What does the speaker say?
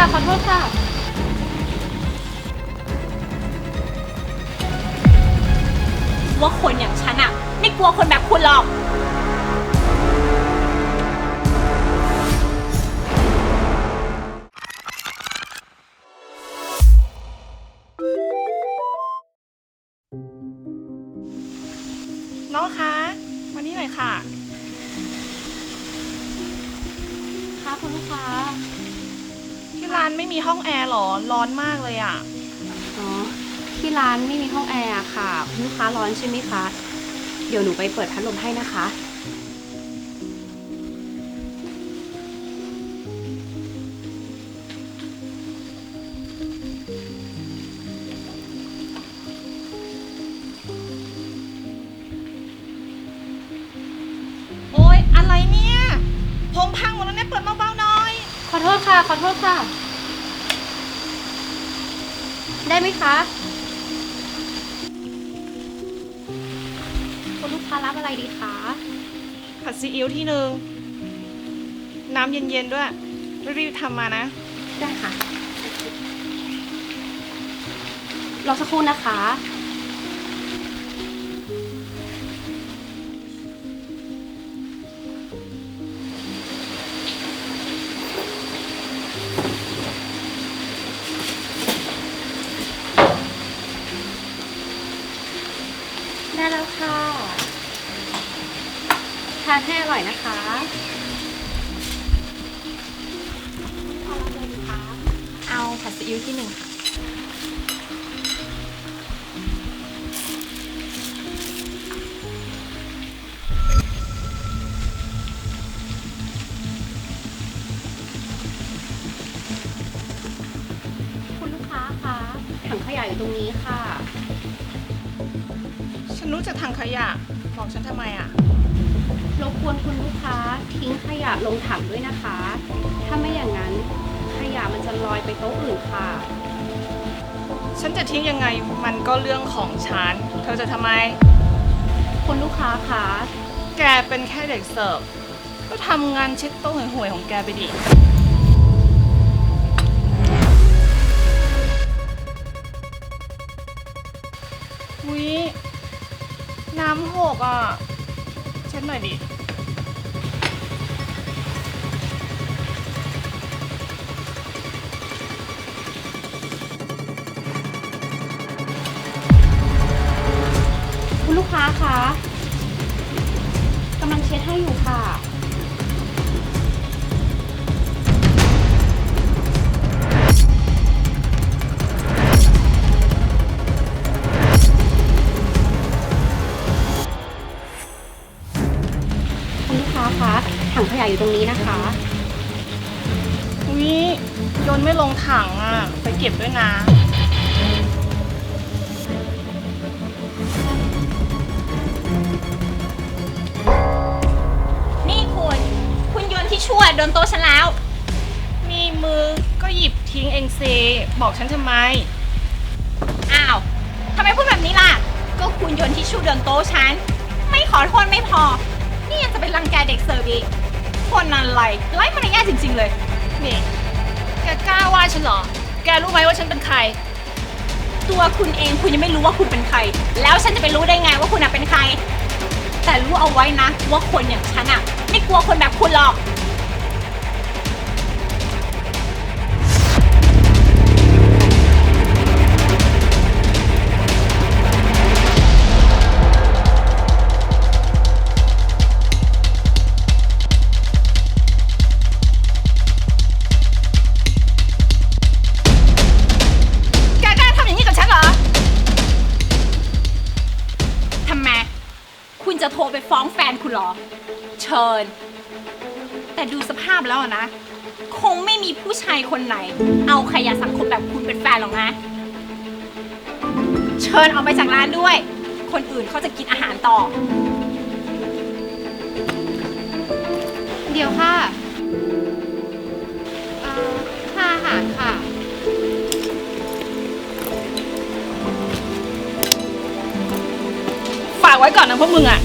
ค่ะ ขอโทษค่ะ ว่าคนอย่างฉันอะไม่กลัวคนแบบคุณหรอก น้องคะมานี่หน่อยค่ะ ค่ะคุณลูกค้าที่ ร้านไม่มีห้องแอร์หรอ ร้อนมากเลยอะ อ๋อ ที่ร้านไม่มีห้องแอร์อะค่ะคุณลูกค้าร้อนใช่ไหมคะ เดี๋ยวหนูไปเปิดพัดลมให้นะคะ โอ๊ย อะไรเนี่ย ผมพังหมดแล้วเนี่ยเปิดเบาๆหน่อย ขอโทษค่ะ ขอโทษค่ะ ได้ไหมคะ คุณลูกค้ารับอะไรดีคะ ผัดซีอิ๊วที่หนึ่ง น้ำเย็นๆด้วย รีบๆทำมานะ ได้ค่ะ รอสักครู่นะคะ ได้แล้วค่ะ ทานให้อร่อยนะคะเอาอะไรดีคะเอาผัดซีอิ๊วที่หนึ่งค่ะคุณลูกค้าคะถังขยะอยู่ตรงนี้ค่ะฉัน รู้จักถังขยะ บอกฉันทำไมอะ รบกวนคุณลูกค้าทิ้งขยะลงถังด้วยนะคะ ถ้าไม่อย่างนั้นขยะมันจะลอยไปโต๊ะอื่นค่ะ ฉันจะทิ้งยังไงมันก็เรื่องของฉัน เธอจะทำไม คุณลูกค้าคะแกเป็นแค่เด็กเสิร์ฟ ก็ทำงานเช็ดโต๊ะห่วยๆของแกไปดิวิ น้ำหกอะ เช็ดหน่อยดิ คุณลูกค้าคะ ยะอยู่ตรงนี้นะคะวิโยนไม่ลงถังอะ ไปเก็บด้วยนะ นี่คุณ คุณโยนที่ช่วยโดนโต๊ะฉันแล้ว มีมือก็หยิบทิ้งเองเซ บอกฉันทำไม อ้าวทำไมพูดแบบนี้ล่ะ ก็คุณโยนที่ชู่โดนโต๊ะฉัน ไม่ขอโทษไม่พอ นี่ยังจะเป็นรังแกเด็กเสิร์ฟอีก คนอะไรไร้มารยาทจริง ๆ เลย นี่ แกกล้าว่าฉันเหรอ แกรู้ไหมว่าฉันเป็นใคร ตัวคุณเองคุณยังไม่รู้ว่าคุณเป็นใคร แล้วฉันจะไปรู้ได้ไงว่าคุณน่ะเป็นใคร แต่รู้เอาไว้นะว่าคนอย่างฉันอะไม่กลัวคนแบบคุณหรอกแก นคุณเหรอ เชิญ แต่ดูสภาพแล้วอะนะ คงไม่มีผู้ชายคนไหน เอาขยะสังคมแบบคุณเป็นแฟนหรอกนะ เชิญออกไปจากร้านด้วย คนอื่นเขาจะกินอาหารต่อ เดี๋ยวค่ะเอ่อค่าอาหารค่ะ ฝากไว้ก่อนนะพวกมึงอะ